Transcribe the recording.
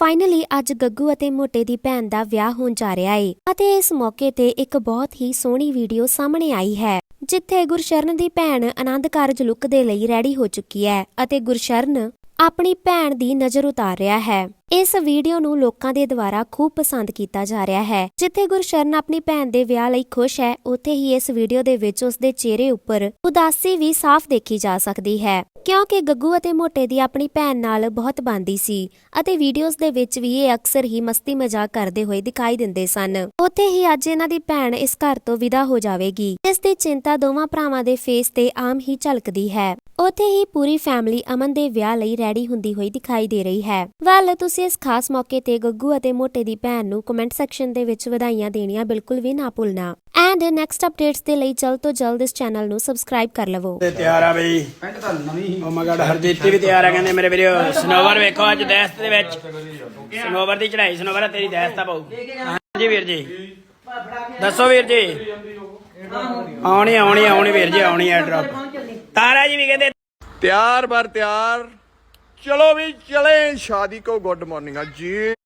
Finally ਅੱਜ ਗੱਗੂ ਅਤੇ ਮੋਟੇ ਦੀ ਭੈਣ ਦਾ ਵਿਆਹ ਹੋਣ ਜਾ ਰਿਹਾ ਏ ਅਤੇ ਇਸ ਮੌਕੇ ਤੇ ਇੱਕ ਬਹੁਤ ਹੀ ਸੋਹਣੀ ਵੀਡੀਓ ਸਾਹਮਣੇ ਆਈ ਹੈ, ਜਿੱਥੇ ਗੁਰਸ਼ਰਨ ਦੀ ਭੈਣ ਆਨੰਦ ਕਾਰਜ ਲੁੱਕ ਦੇ ਲਈ ਰੈਡੀ ਹੋ ਚੁੱਕੀ ਹੈ ਅਤੇ ਗੁਰਸ਼ਰਨ ਆਪਣੀ ਭੈਣ ਦੀ ਨਜ਼ਰ ਉਤਾਰ ਰਿਹਾ ਹੈ। ਇਸ ਵੀਡੀਓ ਨੂੰ ਲੋਕਾਂ ਦੇ ਦੁਆਰਾ ਖੂਬ ਪਸੰਦ ਕੀਤਾ ਜਾ ਰਿਹਾ ਹੈ। ਜਿੱਥੇ ਗੁਰਸ਼ਰਨ ਆਪਣੀ ਭੈਣ ਦੇ ਵਿਆਹ ਲਈ ਖੁਸ਼ ਹੈ, ਉੱਥੇ ਹੀ ਇਸ ਵੀਡੀਓ ਦੇ ਵਿੱਚ ਉਸ ਦੇ ਚਿਹਰੇ ਉੱਪਰ ਉਦਾਸੀ ਵੀ ਸਾਫ਼ ਦੇਖੀ ਜਾ ਸਕਦੀ ਹੈ। ਕਿਉਂਕਿ ਗੱਗੂ ਅਤੇ ਮੋਟੇ ਦੀ ਆਪਣੀ ਭੈਣ ਨਾਲ ਬਹੁਤ ਬਣਦੀ ਸੀ ਅਤੇ ਵੀਡੀਓਜ਼ ਦੇ ਵਿੱਚ ਵੀ ਇਹ ਅਕਸਰ ਹੀ ਮਸਤੀ ਮਜ਼ਾਕ ਕਰਦੇ ਹੋਏ ਦਿਖਾਈ ਦਿੰਦੇ ਸਨ। ਉੱਥੇ ਹੀ ਅੱਜ ਇਹਨਾਂ ਦੀ ਭੈਣ ਇਸ ਘਰ ਤੋਂ ਵਿਦਾ ਹੋ ਜਾਵੇਗੀ। ਇਸ ਦੀ ਚਿੰਤਾ ਦੋਵਾਂ ਭਰਾਵਾਂ ਦੇ ਫੇਸ ਤੇ ਆਮ ਹੀ ਝਲਕਦੀ ਹੈ। ਉੱਥੇ ਹੀ ਪੂਰੀ ਫੈਮਿਲੀ ਅਮਨ ਦੇ ਵਿਆਹ ਲਈ ਰੈਡੀ ਹੁੰਦੀ ਹੋਈ ਦਿਖਾਈ ਦੇ ਰਹੀ ਹੈ। ਵੈਲ ਤੁਸੀਂ ਇਸ ਖਾਸ ਮੌਕੇ ਤੇ ਗੱਗੂ ਅਤੇ ਮੋਟੇ ਦੀ ਭੈਣ ਨੂੰ ਕਮੈਂਟ ਸੈਕਸ਼ਨ ਦੇ ਵਿੱਚ ਵਧਾਈਆਂ ਦੇਣੀਆਂ ਬਿਲਕੁਲ ਵੀ ਨਾ ਭੁੱਲਣਾ। ਐਂਡ ਨੈਕਸਟ ਅਪਡੇਟਸ ਦੇ ਲਈ ਜਲਦ ਤੋਂ ਜਲਦ ਇਸ ਚੈਨਲ ਨੂੰ ਸਬਸਕ੍ਰਾਈਬ ਕਰ ਲਵੋ। ਤੇ ਤਿਆਰ ਆ ਬਈ। ਪੈਂਟ ਤਾਂ ਨਵੀਂ ਓ ਮਗੜ ਹਰਜੀਤੀ ਵੀ ਤਿਆਰ ਆ ਕਹਿੰਦੇ ਮੇਰੇ ਵੀਰੋ ਸਨੋਵਰ ਵੇਖੋ ਅੱਜ ਦਹਿਸ਼ਤ ਦੇ ਵਿੱਚ। ਸਨੋਵਰ ਦੀ ਚੜਾਈ ਸਨੋਵਰ ਤੇਰੀ ਦਹਿਸ਼ਤ ਆ ਪਾਉ ਹਾਂਜੀ ਵੀਰ ਜੀ। ਦੱਸੋ ਵੀਰ ਜੀ। ਆਉਣੀ ਆਉਣੀ ਆਉਣੀ ਵੀਰ ਜੀ ਆਉਣੀ ਐ ਡ੍ਰੌਪ ਤਾਰਾ ਜੀ ਵੀ ਕਹਿੰਦੇ, ਤਿਆਰ ਬਰ ਤਿਆਰ। ਚਲੋ ਵੀ ਚਲੇ, ਸ਼ਾਦੀ ਕੋ ਗੁੱਡ ਮਾਰਨਿੰਗ ਆ ਜੀ।